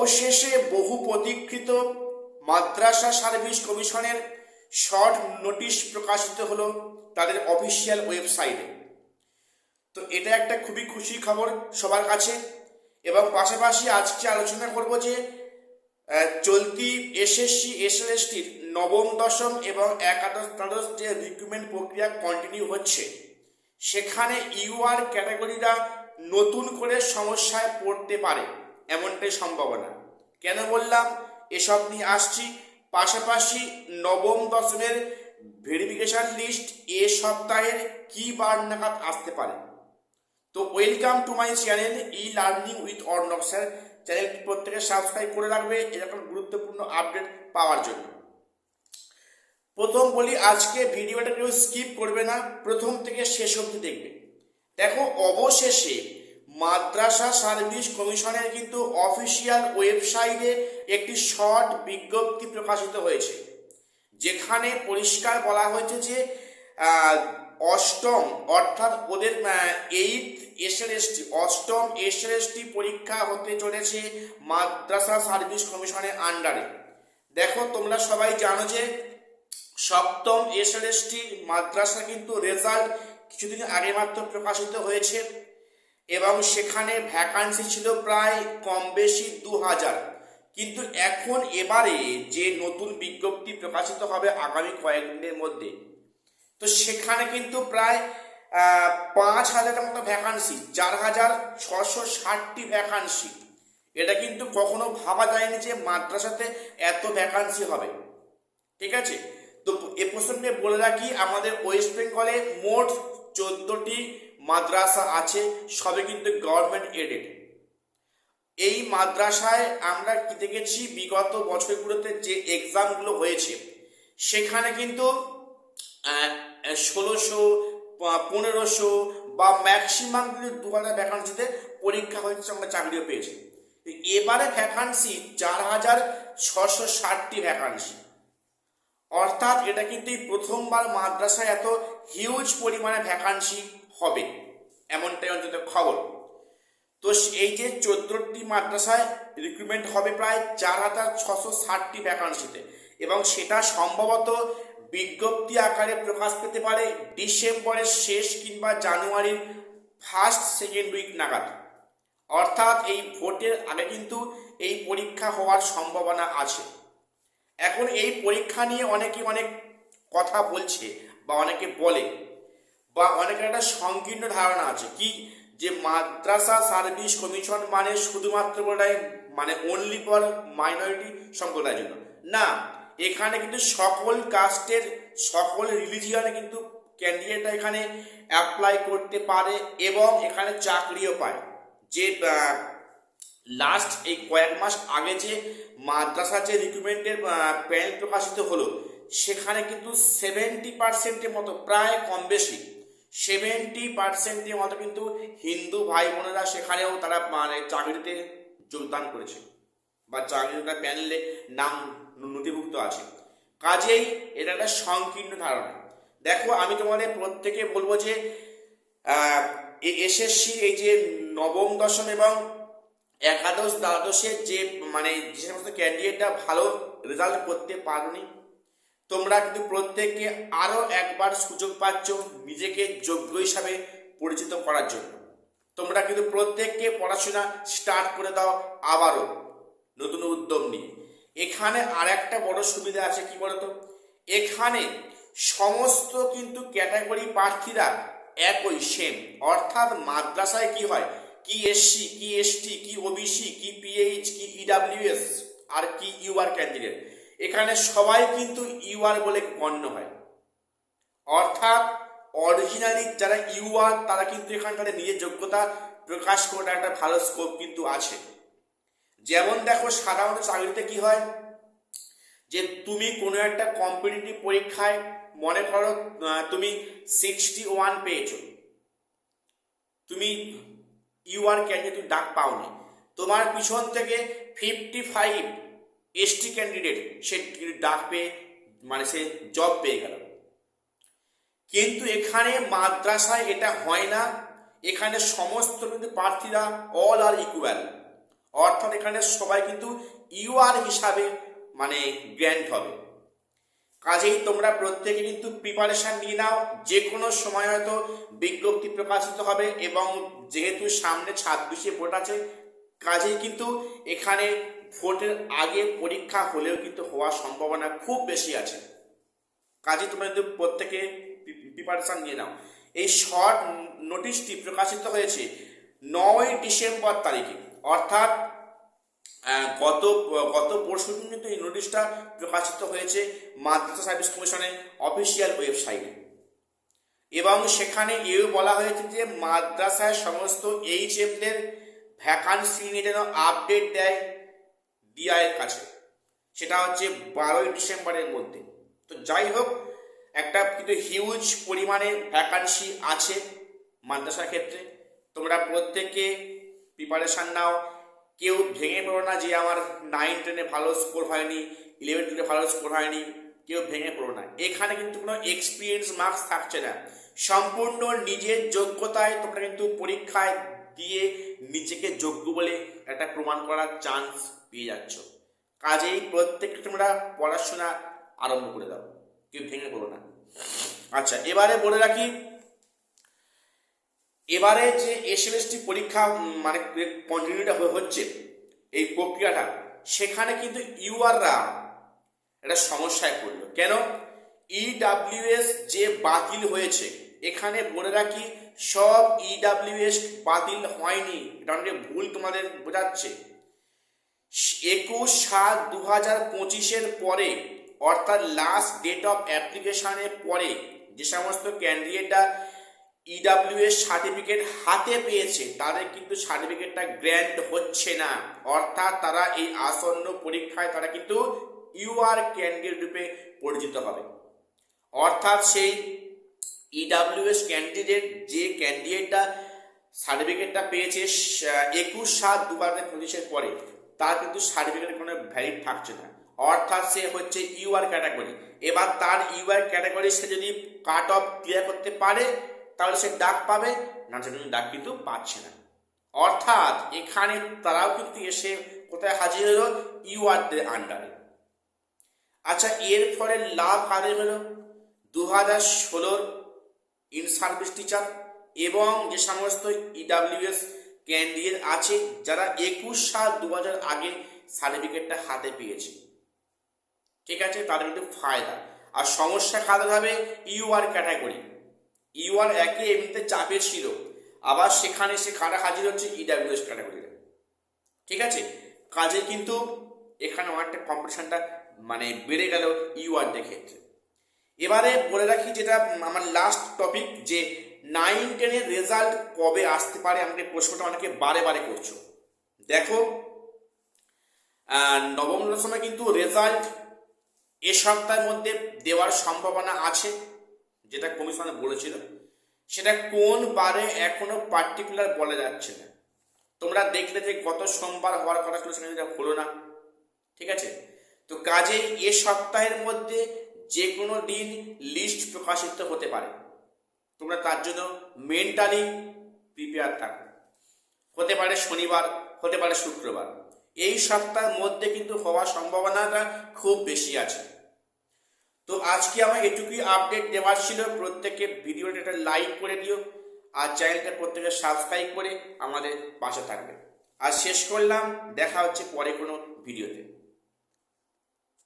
অবশেষে বহু প্রতীক্ষিত মাদ্রাসা সার্ভিস কমিশনের শর্ট নোটিশ প্রকাশিত হলো তাদের অফিসিয়াল ওয়েবসাইটে। তো এটা একটা খুবই খুশি খবর সবার কাছে এবং পাশাপাশি আজকে আলোচনা করব যে চলতি এসএসসি, এসএলএসটির নবম, দশম এবং একাদশ দ্বাদশ যে রিক্রুটমেন্ট প্রক্রিয়া কন্টিনিউ হচ্ছে, সেখানে ইউআর ক্যাটাগরিরা নতুন করে সমস্যায় পড়তে পারে। এমনটাই সম্ভাবনা। কেন বললাম? এসব নিয়ে আসছি। পাশাপাশি নবম দশমের ভেরিফিকেশন লিস্ট এ সপ্তাহের কি বার নাগাদ আসতে পারে? তো welcome to my channel e learning with Arnab sir চ্যানেলটি প্রত্যেকে সাবস্ক্রাইব করে রাখবে এরকম গুরুত্বপূর্ণ আপডেট পাওয়ার জন্য। প্রথম বলি, আজকে ভিডিওটা কেউ স্কিপ করবে না। প্রথম থেকে শেষ অবধি দেখবে। দেখো, অবশেষে মাদ্রাসা সার্ভিস কমিশনের কিন্তু অফিসিয়াল ওয়েবসাইটে একটি শর্ট বিজ্ঞপ্তি প্রকাশিত হয়েছে, যেখানে পরিষ্কার বলা হয়েছে যে অষ্টম, অর্থাৎ ওদের এইট এসএলএসটি অষ্টম এসএলএসটি পরীক্ষা হতে চলেছে মাদ্রাসা সার্ভিস কমিশনের আন্ডারে। দেখো, তোমরা সবাই জানো যে, সপ্তম এসএলএসটি মাদ্রাসা কিন্তু রেজাল্ট কিছুদিন আগে মাত্র প্রকাশিত হয়েছে। এবং সেখানে ভ্যাকান্সি ছিল প্রায় কম বেশি দু হাজার। কিন্তু এখন এবারে যে নতুন বিজ্ঞপ্তি প্রকাশিত হবে আগামী কয়েকদিনের মধ্যে, তো সেখানে কিন্তু প্রায় পাঁচ হাজারের মতো ভ্যাকান্সি চার হাজার ছশো ষাটটি ভ্যাকান্সি এটা কিন্তু কখনো ভাবা যায়নি যে মাদ্রাসাতে এত ভ্যাকান্সি হবে। ঠিক আছে? তো এ প্রসঙ্গে বলে রাখি, আমাদের ওয়েস্ট বেঙ্গলে মোট চোদ্দটি মাদ্রাসা আছে সবে কিন্তু গভর্নমেন্ট এডেড এই মাদ্রাসায় আমরা কি দেখেছি? বিগত বছরগুলোতে যে এক্সামগুলো হয়েছে, সেখানে কিন্তু ষোলোশো পনেরোশো বা ম্যাক্সিমাম কিন্তু দু হাজার ভ্যাকান্সিতে পরীক্ষা হয়েছে, আমরা চাকরিও পেয়েছি। এবারে ভ্যাকান্সি চার হাজার ছশো ষাটটি ভ্যাকান্সি অর্থাৎ এটা কিন্তু প্রথমবার মাদ্রাসায় এত হিউজ পরিমাণে ভ্যাকান্সি হবে। এমনটাই অন্তত খবর। তো এই যে চোদ্দটি মাদ্রাসায় রিক্রুটমেন্ট হবে প্রায় চার হাজার ছশো ষাটটি ভ্যাকান্সিতে এবং সেটা সম্ভবত বিজ্ঞপ্তি আকারে প্রকাশ পেতে পারে ডিসেম্বরের শেষ কিংবা জানুয়ারির ফার্স্ট সেকেন্ড উইক নাগাদ। অর্থাৎ এই ভোটের আগে কিন্তু এই পরীক্ষা হওয়ার সম্ভাবনা আছে। এখন এই পরীক্ষা নিয়ে অনেকে অনেক কথা বলছে বা অনেকে বলে। বা অনেকের একটা সংকীর্ণ ধারণা আছে কি? যে মাদ্রাসা সার্ভিস কমিশন মানে শুধুমাত্র মানে অনলি ফর মাইনরিটি সম্প্রদায়ের জন্য। না, এখানে কিন্তু সকল কাস্টের সকল রিলিজিয়ানে কিন্তু ক্যান্ডিডেটরা এখানে অ্যাপ্লাই করতে পারে এবং এখানে চাকরিও পায়। যে লাস্ট এই কয়েক মাস আগে যে মাদ্রাসা যে রিক্রুটমেন্টের প্যানেল প্রকাশিত হলো, সেখানে কিন্তু সেভেন্টি পার্সেন্টের মতো, প্রায় কম বেশি সেভেন্টি পার্সেন্টের মতো কিন্তু হিন্দু ভাই বোনেরা সেখানেও তারা মানে চাকরিতে যোগদান করেছে বা চাকরির প্যানেলে নাম নথিভুক্ত আছে। কাজেই এটা একটা সংকীর্ণ ধারণা। দেখো, আমি তোমাদের প্রত্যেকে বলব যে এসএসসি এই যে নবম দশম এবং একাদশ দ্বাদশের যে মানে যে সমস্ত ক্যান্ডিডেটরা ভালো রেজাল্ট করতে পারোনি তোমরা কিন্তু প্রত্যেককে আরও একবার সুযোগ পাচ্ছ নিজেকে যোগ্য হিসাবে পরিচিত করার জন্য। তোমরা কিন্তু প্রত্যেককে পড়াশোনা স্টার্ট করে দাও আবারও নতুন উদ্যম নিয়ে। এখানে আর একটা বড় সুবিধা আছে কি বলতো? এখানে সমস্ত কিন্তু ক্যাটাগরি প্রার্থীরা একই সেম অর্থাৎ মাদ্রাসায় কি হয়? কি এসসি কি এসটি কি ওবিসি কি পিএইচ কি ইডাব্লিউএস আর কি ইউআর ক্যান্ডিডেট এখানে সবাই কিন্তু ইউআর বলে গণ্য হয়। অর্থাৎ অরিজিনালি যারা ইউআর, তারা কিন্তু এখানে তাদের নিজের যোগ্যতা প্রকাশ করার একটা ভালো স্কোপ কিন্তু আছে। যেমন দেখো, সাধারণত চাকরিতে কি হয়? যে তুমি কোনো একটা কম্পিটিটিভ পরীক্ষায় মনে করো তুমি সিক্সটি ওয়ান পেয়েছ। তুমি ইউআর ক্যান্ডিডেট তুমি ডাক পাওনি। তোমার পিছন থেকে ফিফটি ফাইভ এসটি ক্যান্ডিডেট সে ডাক পেয়ে মানে সে জব পেয়ে গেল। কিন্তু এখানে মাদ্রাসায় এটা হয় না। এখানে সমস্ত কিন্তু প্রার্থীরা অল আর ইকুয়াল অর্থাৎ এখানে সবাই কিন্তু ইউআর হিসাবে মানে গ্র্যান্ড হবে। কাজেই তোমরা প্রত্যেকে কিন্তু প্রিপারেশন নিয়ে নাও। যে কোনো সময় হয়তো বিজ্ঞপ্তি প্রকাশিত হবে এবং যেহেতু সামনে ছাব্বিশে ভোট আছে, কাজেই কিন্তু এখানে ভোটের আগে পরীক্ষা হলেও কিন্তু হওয়ার সম্ভাবনা খুব বেশি আছে। কাজে, তোমরা কিন্তু প্রত্যেকে প্রিপারেশন নিয়ে নাও। এই শর্ট নোটিশটি প্রকাশিত হয়েছে নয় ডিসেম্বর তারিখে। অর্থাৎ গত গত পরশু দিন কিন্তু এই নোটিশটা প্রকাশিত হয়েছে মাদ্রাসা সার্ভিস কমিশনের অফিসিয়াল ওয়েবসাইটে এবং সেখানে এও বলা হয়েছে যে মাদ্রাসায় সমস্ত এইচ এফদের ভ্যাকান্সি নিয়ে যেন আপডেট দেয়। ডিআই এর কাছে। সেটা হচ্ছে বারোই ডিসেম্বরের মধ্যে। তো যাই হোক, একটা কিন্তু হিউজ পরিমাণে ভ্যাকান্সি আছে মাদ্রাসার ক্ষেত্রে। তোমরা প্রত্যেকে প্রিপারেশান নাও। কেউ ভেঙে পড়ো না যে আমার নাইন টেনে ভালো স্কোর হয়নি ইলেভেন টুয়েলভে ভালো স্কোর হয়নি। কেউ ভেঙে পড়ো না। এখানে কিন্তু কোনো এক্সপিরিয়েন্স মার্কস থাকছে না। সম্পূর্ণ নিজের যোগ্যতায় তোমরা কিন্তু পরীক্ষায় দিয়ে নিজেকে যোগ্য বলে একটা প্রমাণ করার চান্স পেয়ে যাচ্ছ। কাজেই প্রত্যেকটা তোমরা পড়াশোনা আরম্ভ করে দাও, কেউ ভেঙে পড়ো না। আচ্ছা এবারে বলে রাখি, এবারে যে এস এসএমএসটি পরীক্ষা মানে কন্টিনিউটা হচ্ছে, এই প্রক্রিয়াটা, সেখানে কিন্তু ইউআররা একটা সমস্যায় পড়ল। কেন? ইডাব্লিউএস যে বাতিল হয়েছে এখানে বলে রাখি, সব ইডাব্লিউএস বাতিল হয়নি। এটা অনেক ভুল তোমাদের বোঝাচ্ছে। একুশ সাত দু হাজার পঁচিশের পরে, অর্থাৎ লাস্ট ডেট অফ অ্যাপ্লিকেশনের পরে, যে সমস্ত ক্যান্ডিডেটরা ইডাব্লিউএস সার্টিফিকেট হাতে পেয়েছে, তাদের কিন্তু সার্টিফিকেটটা গ্র্যান্ড হচ্ছে না। অর্থাৎ তারা এই আসন্ন পরীক্ষায় তারা কিন্তু ইউআর ক্যান্ডিডেট রূপে পরিচিত হবে। অর্থাৎ সেই ইডাব্লিউএস ক্যান্ডিডেট যে ক্যান্ডিডেটটা সার্টিফিকেটটা পেয়েছে একুশ সাত দু হাজার পঁচিশের পরে, তার কিন্তু সার্টিফিকেট কোনো ভ্যালিড থাকছে না। অর্থাৎ সে হচ্ছে ইউআর ক্যাটাগরি এবার তার ইউআর ক্যাটাগরি সে যদি কাট অফ ক্লিয়ার করতে পারে, তাহলে সে ডাক পাবে, না সে ডাক কিন্তু পাচ্ছে না। অর্থাৎ এখানে তারাও কিন্তু এসে কোথায় হাজির হলো? ইউআরদের আন্ডারে আচ্ছা এর ফলে লাভ কাদের হলো দু হাজার ষোলোর ইন সার্ভিস টিচার এবং যে সমস্ত ইডাব্লিউএস ক্যান্ডিডেট আছে, যারা একুশ সাল দু হাজার আগে সার্টিফিকেটটা হাতে পেয়েছে। ঠিক আছে? তাদের কিন্তু ফায়দা। আর সমস্যা কাদের হবে ইউআর ক্যাটাগরি ইউআর একে এমনিতে চাপের ছিল। আবার সেখানে সে কারা হাজির হচ্ছে ইডাব্লিউএস ক্যাটাগরিতে ঠিক আছে? কাজে কিন্তু এখানে অনেকটা কম্পিটিশনটা মানে বেড়ে গেল ইউআরদের ক্ষেত্রে। এবারে বলে রাখি যেটা আমার লাস্ট টপিক যে নাইন টেনের রেজাল্ট কবে আসতে পারে আমাকে প্রশ্নটা অনেকে বারে বারে করছ। দেখো নবম দশমে কিন্তু রেজাল্ট এ সপ্তাহের মধ্যে দেওয়ার সম্ভাবনা আছে, যেটা কমিশনে বলেছিল। সেটা কোন বারে এখনও পার্টিকুলার বলা যাচ্ছে না। তোমরা দেখলে যে গত সোমবার হওয়ার কথা ছিল যেটা হলো না। ঠিক আছে? তো কাজেই এ সপ্তাহের মধ্যে যে কোনো দিন লিস্ট প্রকাশিত হতে পারে। তোমরা তার জন্য মেন্টালি প্রিপেয়ার থাকো। হতে পারে শনিবার, হতে পারে শুক্রবার। এই সপ্তাহের মধ্যে কিন্তু হওয়ার সম্ভাবনাটা খুব বেশি আছে। তো আজকে আমার এটুকুই আপডেট দেওয়ার ছিল। প্রত্যেকে ভিডিওটা একটা লাইক করে দিও আর চ্যানেলটা প্রত্যেকে সাবস্ক্রাইব করে আমাদের পাশে থাকবে। আর শেষ করলাম, দেখা হচ্ছে পরে কোনো ভিডিওতে